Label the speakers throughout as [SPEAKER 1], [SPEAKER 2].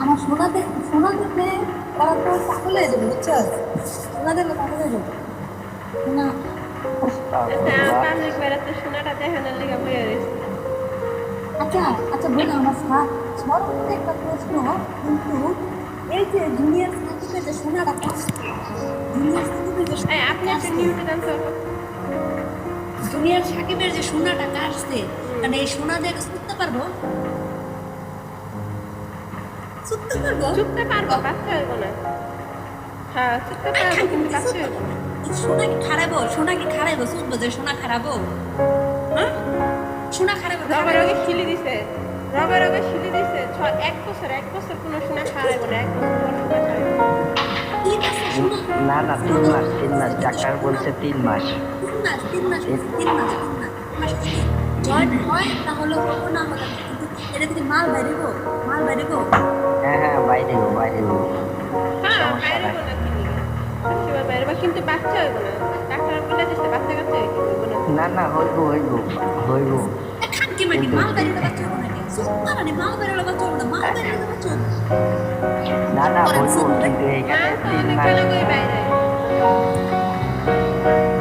[SPEAKER 1] আমার সোনা দেখ সোনা দেখলে ওরা তো পাগল হয়ে যাবে বুঝছ? সোনা পাগল হয়ে যাবে।
[SPEAKER 2] লেগে বয়ে
[SPEAKER 1] আচ্ছা আচ্ছা বলে আমার একটা প্রশ্ন কিন্তু এই যে দুনিয়ার সাকিবে যে সোনাটা যে
[SPEAKER 2] এই আপনি একটা নিউটে দান তো
[SPEAKER 1] দুনিয়ার সাকিবের যে সোনাটা কাটছে মানে এই সোনা দিয়ে ছুটতে পারব? ছুটতে পারব?
[SPEAKER 2] পারব হইব না হ্যাঁ চুপতে পারব কিন্তু বাচ্চা হইব না
[SPEAKER 1] সোনা কি খারাবো সোনা কি ছুটবো যে সোনা হ্যাঁ? সোনা খারাবো
[SPEAKER 2] রবে রগে শিলি দিছে। রবে রগে শিলি দিছে। ছ এক বছর এক বছর কোনো সোনা খারাইব না এক বছর সোনা?
[SPEAKER 3] না না তিন মাস তিন মাস। ডাক্তার বলছে তিন মাস।
[SPEAKER 1] মাস তিন মাস তিন মাস তিন মাস যদি জয়েন্ট হয় তাহলে হব না হলে না। কিন্তু এটা থেকে মাল মাল
[SPEAKER 3] হ্যাঁ হ্যাঁ বাইরে গো বাইরে গো
[SPEAKER 2] হ্যাঁ
[SPEAKER 3] সমস্যা
[SPEAKER 2] বাইরে সেবার বাইরে বা কিন্তু বাচ্চা হইব না। ডাক্তার বলে দিচ্ছে বাচ্চা কাচ্চা হইব না।
[SPEAKER 3] না না হইব হইব হইব।
[SPEAKER 1] খান কি মাটি মাল বাইরে বাচ্চা হব নাকি? সুন্দর মানে মাল বাইরে বাচ্চা হব না মাল বাইরে বাচ্চা
[SPEAKER 3] না। না হইব কিন্তু এইখানে তিন মাস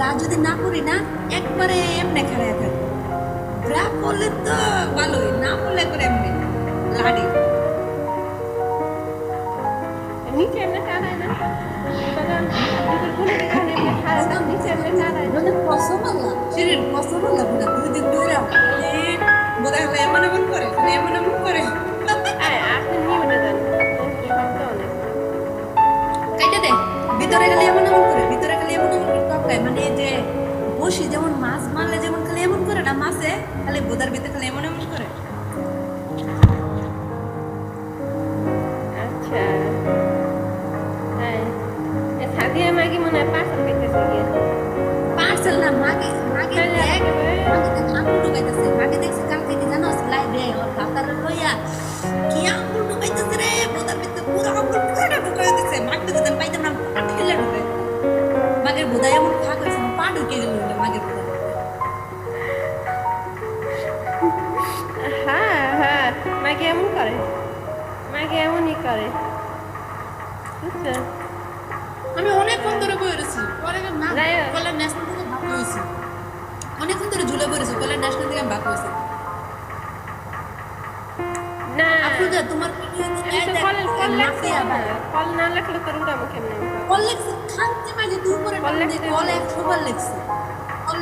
[SPEAKER 1] ব্রা যদি না করি না একবারে এমনি খারায় থাকব। ব্রা করলে তো ভালোই না করলে করে এমনি। লাড়ি।
[SPEAKER 2] নিচে এমনি টানায় না। বাগান দুধের কোনো
[SPEAKER 1] হ্যাঁ
[SPEAKER 2] হ্যাঁ।
[SPEAKER 1] মাগি এমন
[SPEAKER 2] করে? মাগি এমনই করে। বুঝছ?
[SPEAKER 1] আমি অনেকক্ষণ ধরে পরে ন্যাশনাল থেকে হয়েছি। অনেকক্ষণ ঝুলে পড়েছি কলের ন্যাশনাল থেকে বাক হয়েছি।
[SPEAKER 2] না।
[SPEAKER 1] আফরোজা তোমার
[SPEAKER 2] কল না লাগলে তোর উড়াবো কেমনে?
[SPEAKER 1] কল লেখছি খানতে মাঝে দুই করে
[SPEAKER 2] কল
[SPEAKER 1] কল কল একশো বার লেখছি।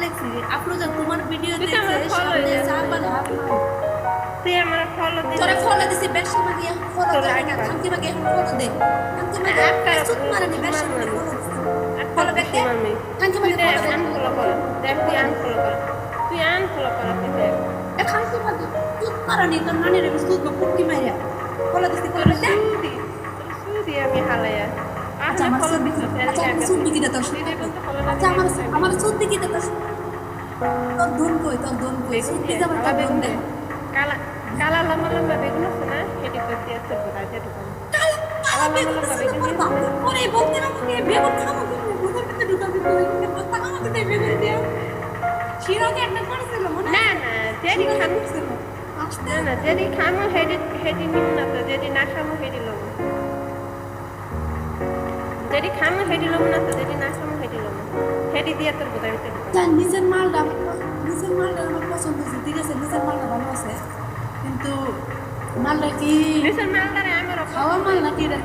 [SPEAKER 1] লেখছি আফরোজা তোমার ভিডিও দেখে সামনে। চারবার হাত।
[SPEAKER 2] তুই আমার ফলো দিস
[SPEAKER 1] তোরা ফলো দিছি বেশি মাগে এখন ফলো দে মাগে এখন ফলো দে। খানতে মাগে
[SPEAKER 2] একটা
[SPEAKER 1] সুত মারানি বেশি মাগে ফলো খানতে
[SPEAKER 2] তুই
[SPEAKER 1] মাগে
[SPEAKER 2] দেখ
[SPEAKER 1] ফলো দে।
[SPEAKER 2] আনফলো কর। দেখ তুই আনফলো কর। তুই আনফলো কর তুই দেখ।
[SPEAKER 1] এ খানতে মাগে সুত মারানি তোর নানি সুত পুটকি মাইরা। ফলো দিছি ফলো দে
[SPEAKER 2] সুদি সুদি আমি হালায়া
[SPEAKER 1] আচ্ছা
[SPEAKER 2] আচ্ছা
[SPEAKER 1] আমার আচ্ছা আমার সুদ দিকি তোর
[SPEAKER 2] তুই দেখ তো ফলো
[SPEAKER 1] আচ্ছা আমার আমার সুদ দিকি তোর তোর ধন কই তোর ধন কই? সুদ দিতে তোর ধন দে
[SPEAKER 2] কালা কালা লম্বা লম্বা বেগুন আছে না? সেটি করতে আছে বোধ হয় ঢুকাবো
[SPEAKER 1] কালা বেগুন আছে তোর বাপ? পরে বলতে না মুখে বেগুন ঢুকাবি আমাকে একটা করেছিল মনে
[SPEAKER 2] না না খাম না না যেদি খামো হেডি হেডি নিম না তো যেদি না খামো হেডি লব। যেদি খামো হেডি লব না তো যেদি না খামো হেডি লব হেডি দিয়ে তোর বোধ হয়
[SPEAKER 1] যা নিজের মালটা নিজের মালটা আমার পছন্দ হয়েছে ঠিক আছে নিজের মালটা ভালো আছে কিন্তু মালটা কি
[SPEAKER 2] বিশাল মালদারে আমারও
[SPEAKER 1] খাওয়া মাল নাকি রে?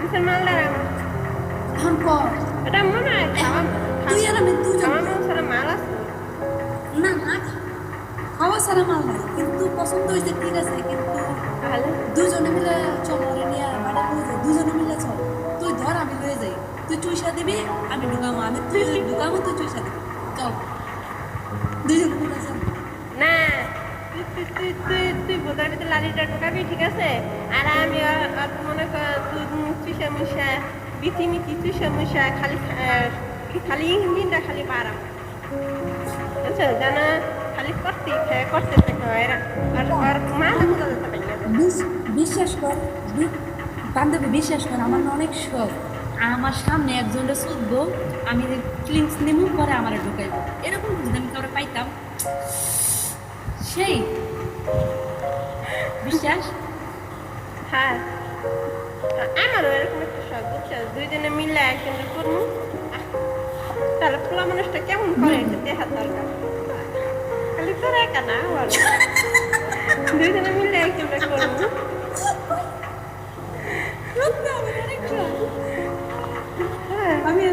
[SPEAKER 2] বিশাল মালদারে আমার
[SPEAKER 1] এখন কর
[SPEAKER 2] এটা মনে হয় খাওয়া
[SPEAKER 1] তুই আর আমি দুজন।
[SPEAKER 2] খাওয়া মাংসের মাল আছে।
[SPEAKER 1] না না খাওয়া সারা মাল নাই কিন্তু পছন্দ হয়েছে ঠিক আছে কিন্তু দুজনে মিলে চলো রে নিয়ে মানে দুজনে মিলে চল। আমি ঢুকামো আমি তুই তুই
[SPEAKER 2] তুই তুই তুই তুই তুই লাড়িটা ঢোকাবি ঠিক আছে আর আমি মনে কর তুই মিচি চুষা মুষা খালি খালি ইঞ্জিনটা খালি পারাম বুঝছ জানা খালি করতে করতে থাকে আর আর পারি
[SPEAKER 1] বিশ- বিশ্বাস কর বান্ধবী বিশ্বাস কর আমার অনেক শখ আমার সামনে একজনটা শুধবো আমি ফিলিংস নেমু পরে আমার ঢুকাইবো। এরকম যদি আমি কাউকে পাইতাম সেই বিশ্বাস?
[SPEAKER 2] হ্যাঁ। আমারও এরকম একটা শখ দুইজনে মিলে একজনটা করব। তাহলে পোলা মানুষটা কেমন করে একটু দেখার দরকার? খালি তোর একা না আমার দুইজনে মিলে একজনটা করব।
[SPEAKER 1] আমি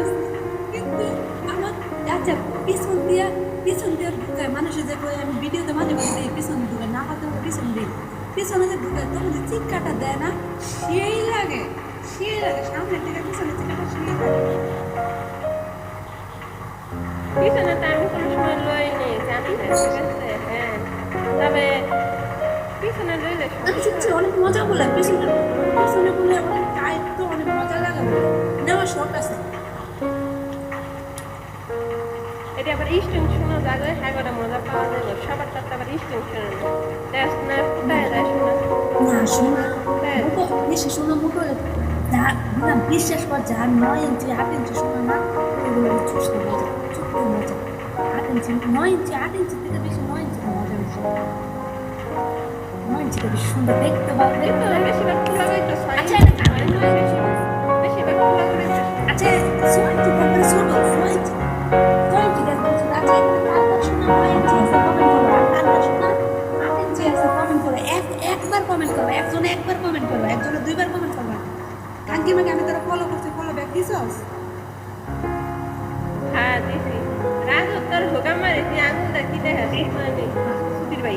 [SPEAKER 1] কিন্তু আমার আচ্ছা পিছন দিয়া পিছন দিয়া ঢুকায় মানুষের যে কয় আমি ভিডিওতে মাঝে মাঝে পিছন ঢুকায় না হয়তো পিছন দিই। পিছনে যে ঢুকায় তখন যে চিৎকারটা দেয় না সেই লাগে সেই লাগে সামনে থেকে পিছনে চিৎকারটা সেই লাগে।
[SPEAKER 2] পিছনে তো আমি কোনো সময় লই নেই জানি না ঠিক আছে হ্যাঁ। তবে পিছনে লইলে
[SPEAKER 1] আমি সত্যি অনেক মজা বলে পিছনে পিছনে বলে অনেক টাইট তো অনেক মজা লাগে। নেওয়ার শখ আছে।
[SPEAKER 2] এটা আবার যাবে হ্যাঁ করে মজা পাওয়া যাবে সবার তাতে আবার শোনা দেখ না কোথায় যায় শোনা?
[SPEAKER 1] না শোনা।
[SPEAKER 2] হ্যাঁ।
[SPEAKER 1] বেশি শোনা মুখো যা না বিশ্বাস কর যা নয় ইঞ্চি আট ইঞ্চি শোনা না ওগুলো চুষতে মজা ছোট্ট মজা। আট ইঞ্চি নয় ইঞ্চি আট ইঞ্চি থেকে বেশি নয় ইঞ্চি মজা বেশি। নয় ইঞ্চিটা বেশি সুন্দর দেখতে পারবে
[SPEAKER 2] কিন্তু বেশিরভাগ খোলা হইতো
[SPEAKER 1] আচ্ছা ছয় ইঞ্চি তারপরে ছোট ছয় ইঞ্চি ছয় ইঞ্চি দেখব আচ্ছা আপনার শোনা নয় ইঞ্চি আছে কমেন্ট করো আপনার শোনা আট ইঞ্চি আছে কমেন্ট করো এক একবার কমেন্ট করো একজনে একবার কমেন্ট করো একজনে দুইবার কমেন্ট করো কাঙ্কি মাকে আমি তারা ফলো করছি ফলো ব্যাক দিছস
[SPEAKER 2] হ্যাঁ দিছি রাজু তোর হোগা মারে তুই আঙুল দেখি দেখা মানে সুধীর ভাই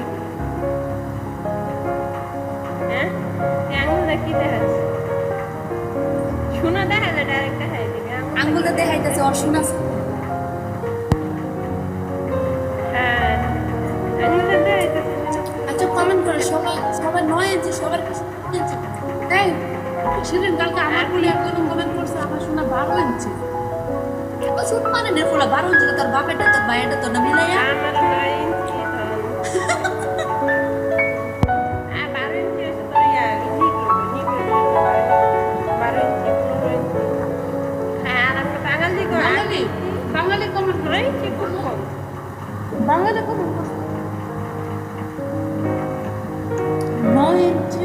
[SPEAKER 2] হ্যাঁ। তুই আঙুল দেখি দেখা শোনা দেখালে ডাইরেক্ট দিবি
[SPEAKER 1] আঙ্গুলটা দেখাইতেছে অশোনা
[SPEAKER 2] হ্যাঁ আঙুল দেখাইতেছে।
[SPEAKER 1] আচ্ছা কমেন্ট করো সবাই সবাই নয় ইঞ্চি সবার কাছে ইঞ্চি। তাই সেদিন কালকে আমার বলে একজন কমেন্ট করছে আমার শোনা বারো ইঞ্চি। ছোট মানে নে ফুলা বারো ইঞ্চি তার বাপেটা তোর বাইরেটা তোর না মিলাইয়া
[SPEAKER 2] বাঙালি
[SPEAKER 1] বাঙালি। বাঙালি কমেন্ট করে
[SPEAKER 2] নয় ইঞ্চি
[SPEAKER 1] বাঙালি কমেন্ট করছে নয় ইঞ্চি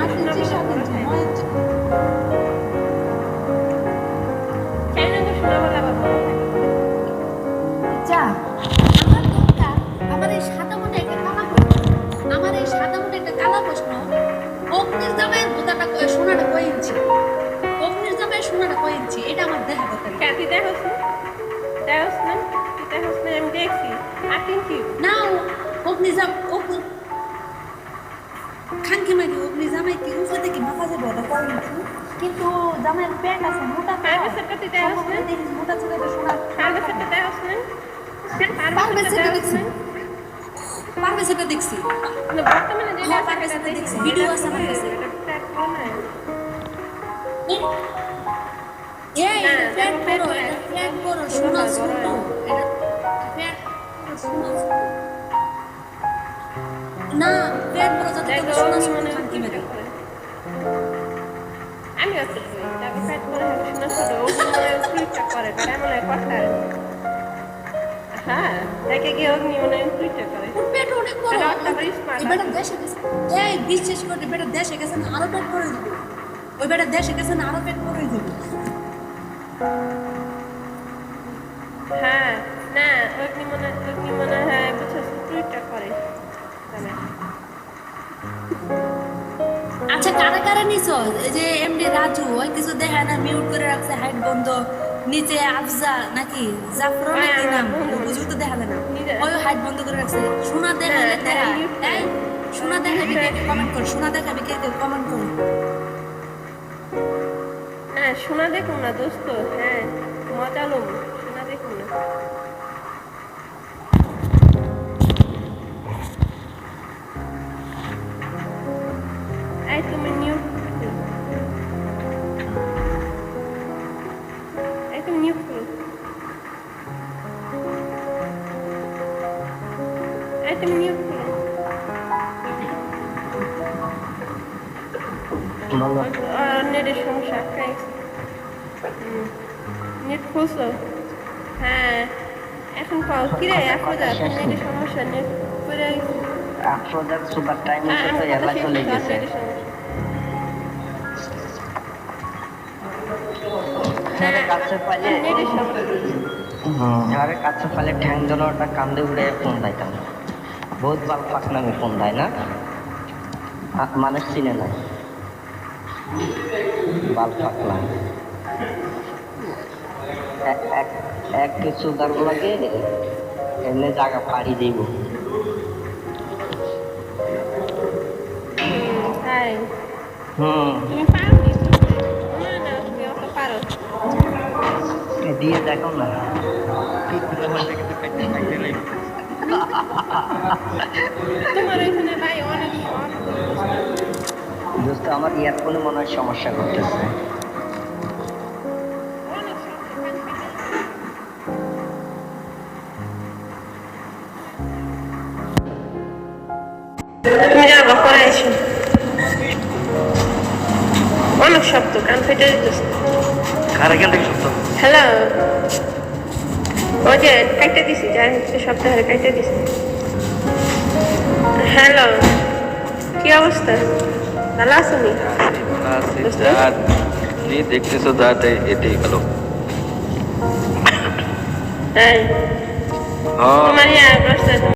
[SPEAKER 1] আট ইঞ্চি সাত ইঞ্চি নয় ইঞ্চি।
[SPEAKER 2] চাইনা তো শোনা বলা বাবা?
[SPEAKER 1] জামাইয়ের প্যান্ট আছে মোটা
[SPEAKER 2] দেখিস
[SPEAKER 1] ছিল পারবে সেটা দেখছি।
[SPEAKER 2] বর্তমানে যেটা
[SPEAKER 1] হ্যাঁ,
[SPEAKER 2] সেটা
[SPEAKER 1] দেখছি।
[SPEAKER 2] দেখছি।
[SPEAKER 1] ভিডিও আছে আমার কাছে।
[SPEAKER 2] এটা track করো না।
[SPEAKER 1] এটা যাতে তোকে
[SPEAKER 2] মানে
[SPEAKER 1] খানকি মেরে
[SPEAKER 2] করে। আমি আছে তাকে ফ্যাট করে ছোট হয় করে করে মনে হয় হ্যাঁ দেখে গিয়ে অগ্নি মনে হয় করে।
[SPEAKER 1] পেট অনেক বড় বেটা দেশে গেছে। এই বিশ্বাস করে বেটা দেশে গেছে না আরও পেট করে দিবে। ওই বেটা দেশে গেছে না আরও পেট করে দিবে।
[SPEAKER 2] হ্যাঁ না অগ্নি মনে অগ্নি মনে হয় ফ্লুইডটা করে। জানে।
[SPEAKER 1] আচ্ছা কারা কারা নিছো? যে এমডি রাজু ওই কিছু দেখা না মিউট করে রাখছে হাইট বন্ধ নিচে আফজা নাকি? জাফর
[SPEAKER 2] হ্যাঁ,
[SPEAKER 1] নাকি নাম বুঝু তো দেখা যায় না। ওই হাইট বন্ধ করে রাখছে। সোনা দেখা
[SPEAKER 2] হ্যাঁ,
[SPEAKER 1] দেখা।
[SPEAKER 2] হ্যাঁ,
[SPEAKER 1] এই সোনা দেখাবি কে কমেন্ট কর? সোনা দেখাবি কে কমেন্ট কর?
[SPEAKER 2] না শোনা দেখুন না দোস্ত। হ্যাঁ মজা লোক নেট খুলছো হ্যাঁ এখন নেটের সমস্যা নেট করে
[SPEAKER 3] আফরোজার সুপার টাইম এলা চলে গেছে
[SPEAKER 2] সমস্যা।
[SPEAKER 3] আরে কাছে আরে পাইলে ঠ্যাং জনটা কান্দে উড়ে ফোন দাইতাম বহুত বাল ফাঁক নামে ফোন দেয় না মানুষ চিনে না বাল ফাঁক লাগে এক- এক এক কিছু দাগ লাগে এমনি জায়গা পাড়ি দিব
[SPEAKER 2] হাই
[SPEAKER 3] হুম
[SPEAKER 2] তুমি পারো নি না না তুমি অত পারো
[SPEAKER 3] এ দিয়ে দেখো না
[SPEAKER 2] তোমার
[SPEAKER 3] আমার ইয়ারফোনে মনে হয় সমস্যা করতেছে।
[SPEAKER 2] অনেক শব্দ কান ফেটে যেতেছে হ্যালো ওই যে কাইটে দিছি যার হচ্ছে সপ্তাহে কাইটে দিছি। হ্যালো কি অবস্থা? ভালো আছো নি
[SPEAKER 4] জি দেখতেছো দাঁত এটাই ভালো
[SPEAKER 2] হ্যাঁ
[SPEAKER 4] হ্যাঁ
[SPEAKER 2] তোমার ইয়া